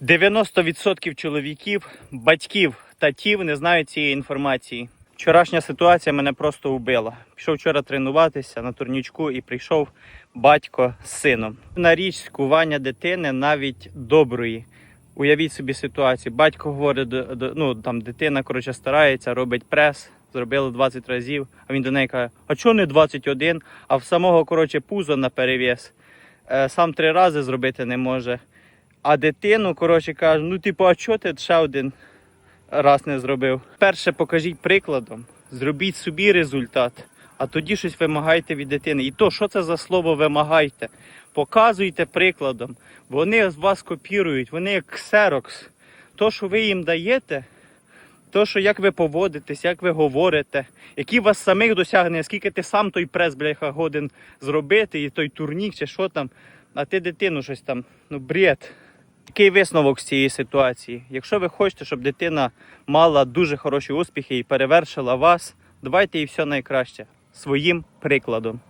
90% чоловіків, батьків, татів не знають цієї інформації. Вчорашня ситуація мене просто вбила. Пішов вчора тренуватися на турнічку і прийшов батько з сином. На річ скування дитини навіть доброї. Уявіть собі ситуацію. Батько говорить, ну там дитина коротше старається, робить прес, зробили 20 разів. А він до неї каже: А чого не 21? А в самого коротше пузо на перев'яз. Е, сам три рази зробити не може. А дитину, коротше, каже, ну типу, а чого ти ще один раз не зробив? Перше покажіть прикладом, зробіть собі результат, а тоді щось вимагайте від дитини. І то, що це за слово вимагайте? Показуйте прикладом. Вони з вас копірують, вони як ксерокс. То, що ви їм даєте, то, що як ви поводитесь, як ви говорите, які вас самих досягнення, скільки ти сам той прес, бляха, годин зробити, і той турнік, чи що там, а ти дитину щось там, ну бред. Який висновок з цієї ситуації? Якщо ви хочете, щоб дитина мала дуже хороші успіхи і перевершила вас, давайте їй все найкраще своїм прикладом.